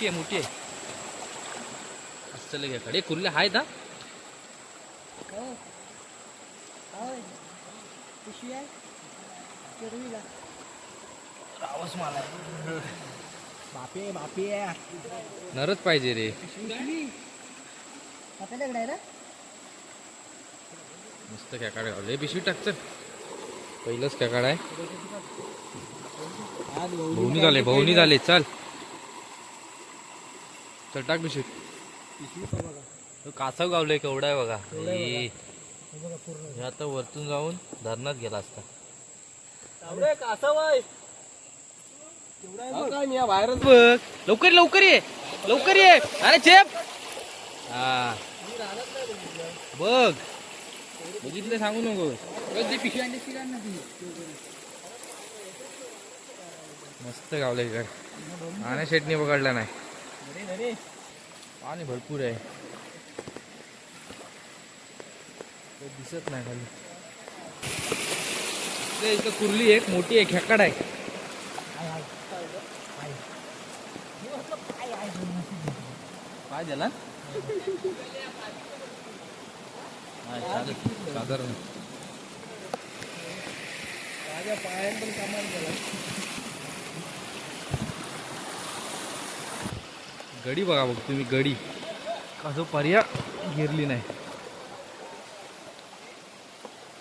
मोठी आहे मोठी आहे. चल घ्या कडे कुर्ले आहेत हा रावस मला बापे बापे नरच पाहिजे रे. मस्त खेकाड गावले पिशवी टाक चल. पहिलंच खेकाड आहे. बहुनी झाले बहुनी झाले चल. चल टाक पिशवी तो कासव गावले केवढा आहे बघा. हे हे आता वरतून जाऊन धरणात गेला असता. काय मी बाहेरच बघ. लवकर लवकर ये. लवकर ये. अरे चेप हा. बघ. बघितलं सांगू नको पिशवी आणली मस्त गावलं इकडे आणि शेटणी पकडला नाही. पाणी भरपूर आहे. ते दिसत नाही खाली. इथं कुर्ली एक मोठी आहे खेकड आहे. काय झाला? साधारण. माझ्या पायान पण कामाला गेला. गडी बघा बघ तुम्ही गडी. कसं पर्या गिरली नाही.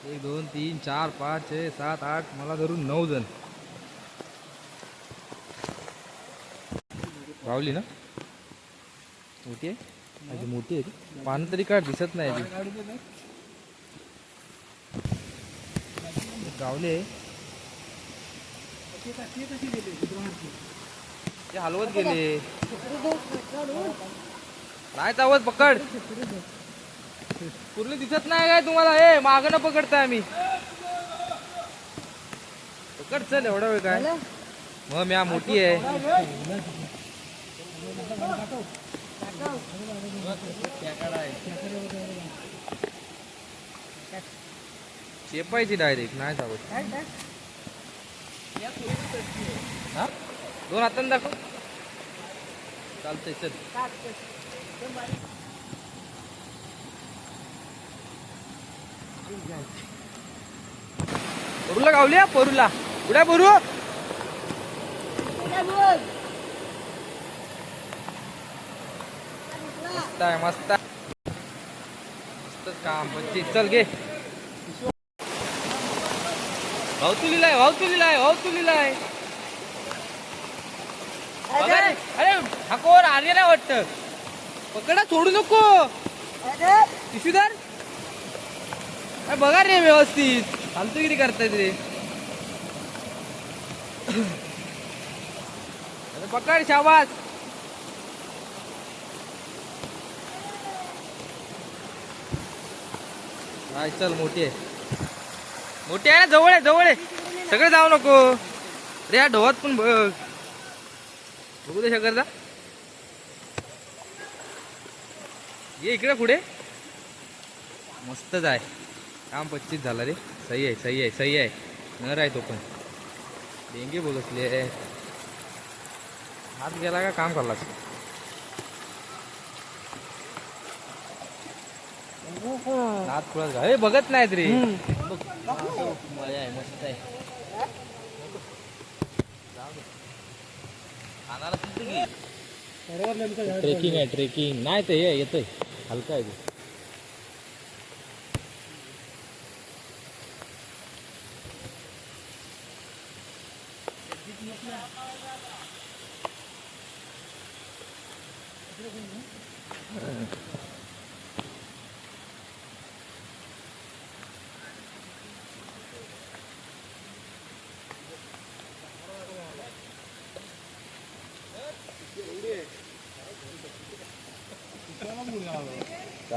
एक दोन तीन चार पाच छे सात आठ मला धरून नऊ जण. रावली ना? मोठी आहे? अशी मोठी आहे ती. पानं तरी काय दिसत नाही गावले. ते हलवत गेले. नाही चावत पकड. कुर्ली दिसत नाही काय तुम्हाला? ए मागणं पकडताय आम्ही. पकड चल एवढा वेळ काय? मग म्या मोठी आहे. चेपायची डायरेक्ट नाही चावत हा? दोन हातांनी दाखव. चालतंय चल. परूला गावल्या परूला. कुठे परू. मस्त आहे मस्त आहे. मस्त काम बच्ची चल घे. भाऊ तुलीला आहे भाऊ तुलीला आहे भाऊ तुलीला आहे. अरे ठाकोर नाही वाटत. पकडा सोडू नको. अरे. बघा रे व्यवस्थित. फालतू किती करतायत रे. अरे पकड शाबास. हाय चल मोठी आहे. मोठी आहे ना जवळ आहे जवळ आहे. सगळे जाऊ नको. अरे या ढोवात पण बघ. बघू दे शकरदा. ये इकडे पुढे. मस्तच आहे. काम पच्चीस झाला रे. सही आहे सही आहे सही आहे. नर आहे तो पण. डेंगे बोलसले हात गेला का काम करलास? हात खुळात घा. ए बघत नाहीत रे. मजा आहे मस्त आहे. ट्रेकिंग आहे ट्रेकिंग. नाही ते हे येतंय. हलका आहे ते.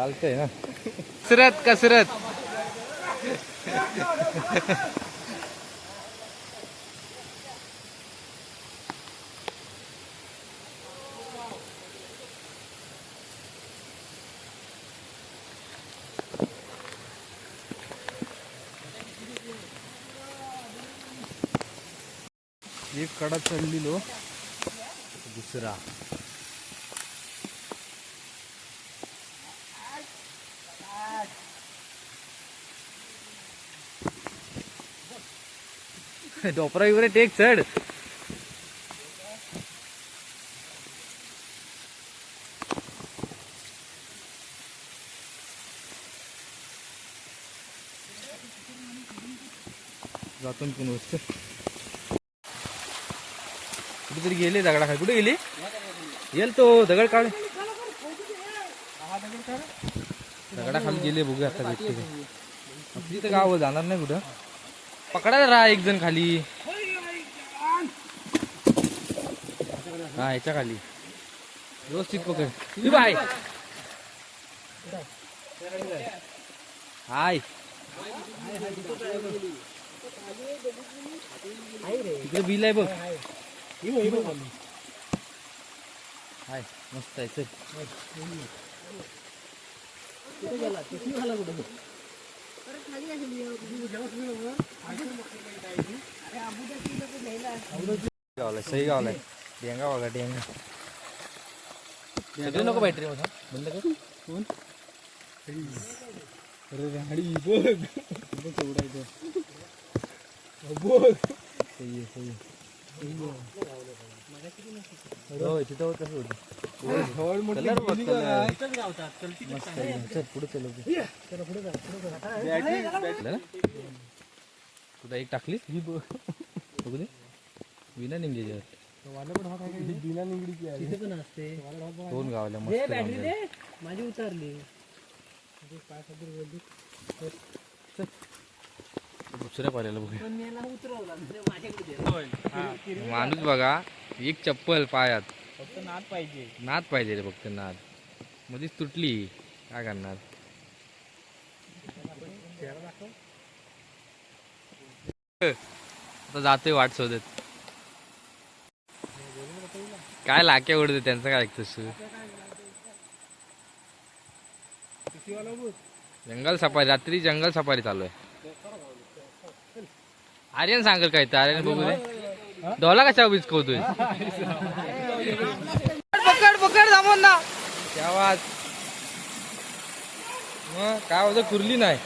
चालतंय ना. कसरत कसरत एक कडा चढलेलो. दुसरा. डोपरा वगैरे टेक चढ. जातो पण वस्त. कुठेतरी गेले दगडा खाली. कुठे गेली? येल तो दगड काढ. दगडाखाली गेले बघूया आता भेटते का. आपली तर गाव जाणार नाही कुठं. पकडा राहा एक जण खाली. हा याच्या खाली. व्यवस्थित पकड. बाय. हाय. तिकडे बिल आहे बघ. हाय मस्त आहे चल. गावला सही गावला डेंगा बघा डेंगा. सगळे नको बॅटरी मध्ये बंद कर. कोण? अरे गाडी बघ. इथं. बघ. सही आहे सही हो तिथं होत कसं होतं. पुढे कुठं एक टाकली ही बघू दे विना निघली बिना निगडीची तिथे पण असते दोन गावल्या बॅटरी दे माझी उतरली दुसऱ्या पाऱ्याला बघूया. माणूस बघा एक चप्पल पायात. फक्त नाद पाहिजे. नाद पाहिजे रे फक्त नाद. मध्येच तुटली. काय करणार? आता जातोय वाट शोधत. काय लाक्या उडते त्यांचं काय ऐकतोस तू? जंगल सफारी रात्री जंगल सफारी चालू आहे. आर्यन सांगेल काय तर? आर्यन बघू दे. डोला कशा बिचकवतोय पकड पकड थांबून ना. आवाज मग काय होतं कुरली नाही.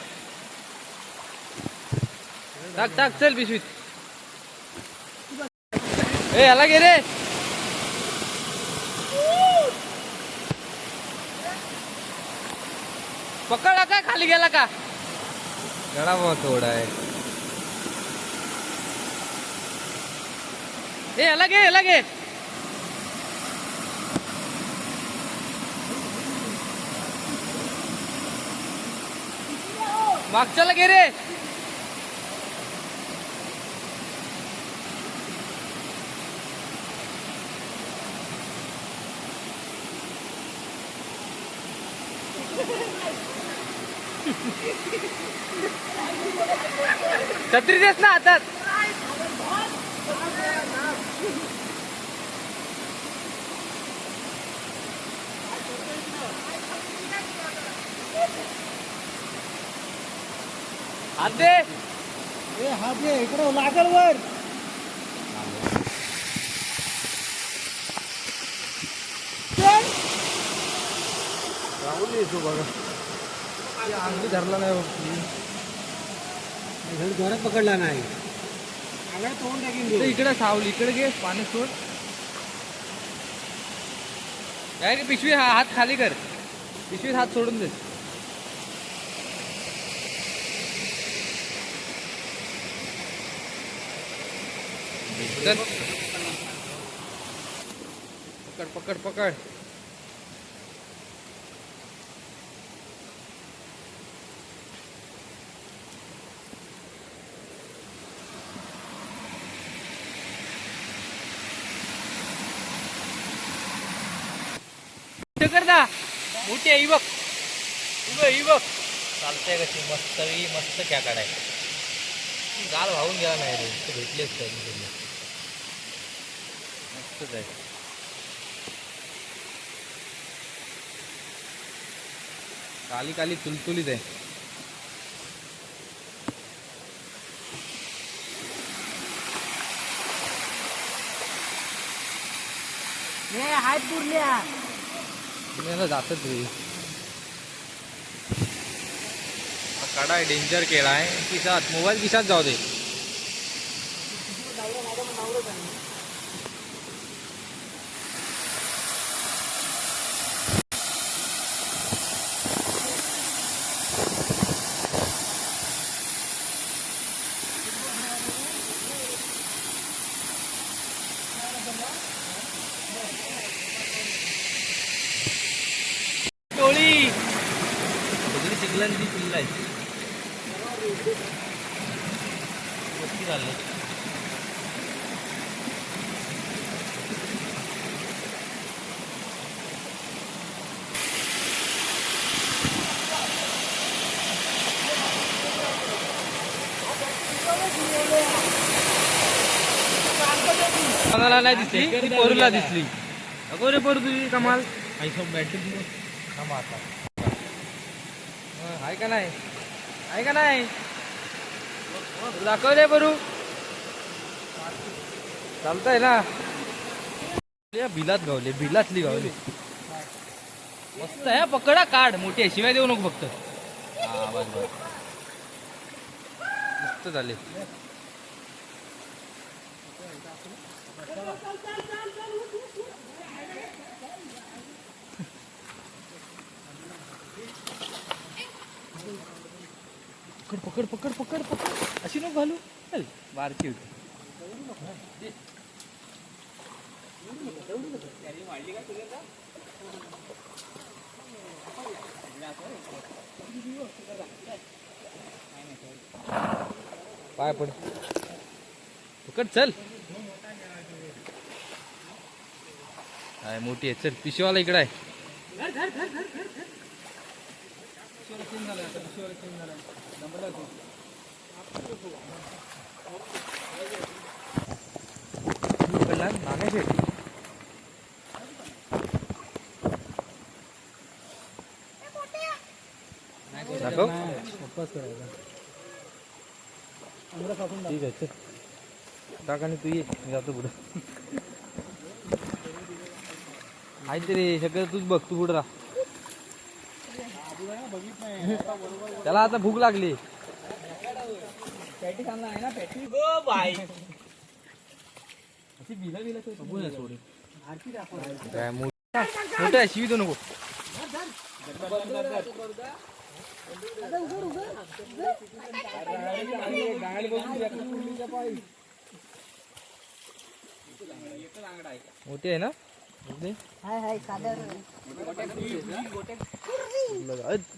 टाक टाक चल पिशवीत. ए याला गे रे. पकडला का खाली गेला का? गडा बहुत थोडा आहे. ए याला गे याला गे मागच्याला घे रे. छत्री देस ना हातात. हात दे ए हा दे इकडं लागल वर. राहुल येतो बघा. अंगली धरला नाही घरात पकडला नाही. आगाड तोंड टाकीन इकडे सावली इकडे घे पाणी सोड. काय रे पिशवी हा हात खाली कर. पिशवीत हात सोडून दे. चल. पकड पकड पकड. इथं कर दा. मोठी आहे बघ ही बघ बघ चालतंय कशी मस्त मस्त क्या काढाय गाल वाहून गेला नाही रे. ते भेटलेच आहे. काली काली तुलतुलीत आहे. हाय पुरल्या. पुण्याला जातच कडा डेंजर केला आहे. खिशात मोबाईल खिशात जाऊ दे. आनंदी किल्ला आहे झालं. कोणाला दिसली? पोरूला दिसली. अगोरे पोरू तुझी कमाल. बॅटरी कमाल आहे का नाही? आहे का नाही? दाखव रे बरू. चालतंय ना? या बिलात गावले भिलातली गावले. मस्त आहे पकडा काढ मोठी आहे शिवाय देऊ नको फक्त. मस्त झाले. पकड पकड पकड पकड पकड. अशी नको घालू. चल बारकी होती. पाय पड. पकड चल. काय मोठी आहे. चल पिशवाला इकडे आहे. पकडला दाखव करायचा ठीक आहे चल टाक आणि तू ये मी जातो पुढं. आहे तरी शक्यतो तूच बघ तू पुढं राहा. त्याला आता भूक लागली. काय मोठा आहे शिवी देऊ नको. मोठी आहे ना?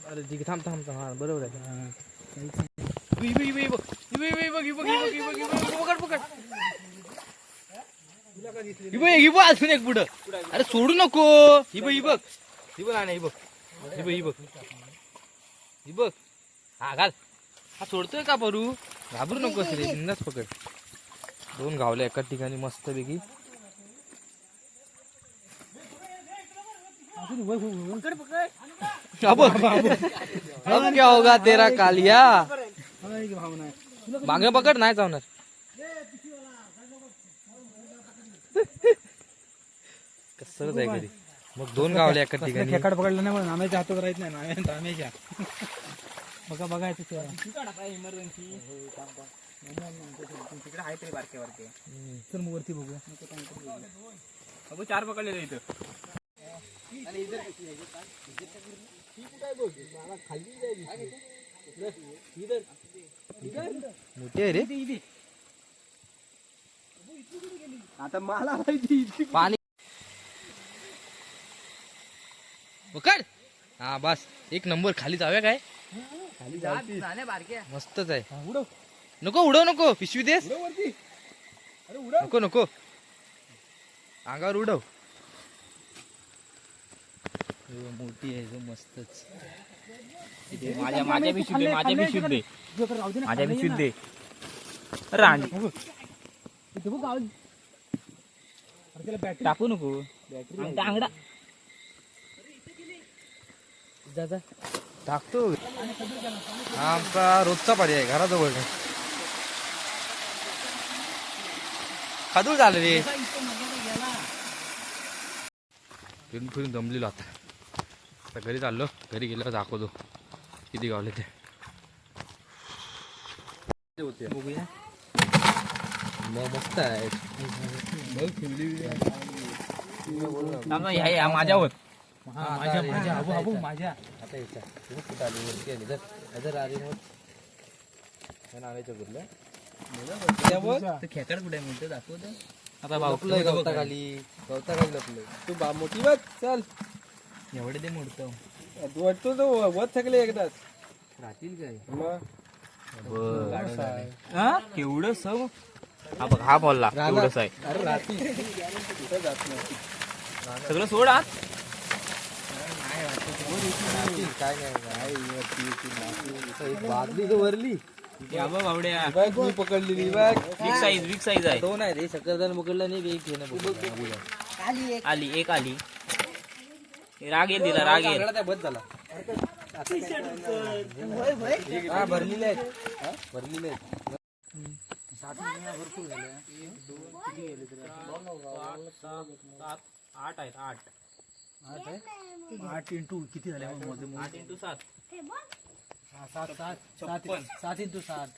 अरे ठीक थांब थांब थांब. बरोबर आहे. असून एक पुढं अरे सोडू नको. हि बघ हि बघ. ही बघ आणि हि बघ. हि बघ हि बघ. ही बघ. हा घाल. हा सोडतोय का बरू घाबरू नको रे बिंदास पकड. दोन गावले एकाच ठिकाणी मस्त पैकी अब अब क्या होगा तेरा कालिया? भावना आहे मागे पकड नाही चावणार. कसरच आहे घरी. मग दोन गावले एका ठिकाणी. खेकाड पकडलं नाही म्हणून आम्याच्या हातात राहत नाही आम्याच्या बघा बघायचं तिकडे आहे तरी बारके बारके. तर मग वरती चार पकडले इथं. मोठी आहे रे. आता मला माहिती पाणी. पकड हा बस. एक नंबर खाली जाऊया काय? मस्तच आहे. उडव. नको उडव नको. पिशवी देस. अरे उडव. नको नको. अंगावर उडव. मोठी आहे जो मस्तच. माझ्या माझ्या बी शुद्ध माझ्या बी शुद्ध माझ्या बी शुद्ध टाकू नको. बॅटरी अंगडा जा टाकतो. हा आमचा रोजचा पर्याय घराजवळ. खादूळ झालं रे. फिरून फिरून जमलेलो आता. आता घरी चाललो. घरी गेल्यावर दाखवतो. किती गावले ते. बघूया. मस्त आहे. माझ्यावर. हा, माझ्या माझ्या अबू अबू माझ्या. आता याच्या कुठं आली वरती आली जर जर आली मग हे नाण्याच्या कुठलं खेकड कुठे म्हणतो? दाखव आता लपलंय गवताखाली. गवताखाली लपलंय. तू बा मोठी बघ. चल. एवढे ते मोडतो. वाटतो तो वत थकले एकदाच राहतील काय? हा? केवढं सव? हा बघ हा बोलला. केवढंच आहे. अरे राहतील. सगळं सोड आत काय नाही बादली तर वरली बावड्या पकडलेली बघ बिग साईज बिग साईज आहे. दोन आहे रे सकरदान पकडला नाही एक. आली एक आली. राग येईल तिला राग येईल. सगळा त्या बस झाला. हा भरलेले आहेत. हा, भरलेले आहेत. आठ आहेत आठ आठ इंटू किती झाले? मग मोजे मोजे? आठ इंटू सात. हा, सात सात सात सात इंटू सात.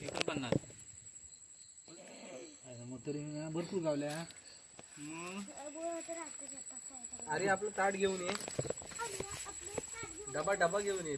एकोणपन्नास मग तरी भरपूर गावल्या. अरे आपलं ताट घेऊन ये. डबा डबा घेऊन ये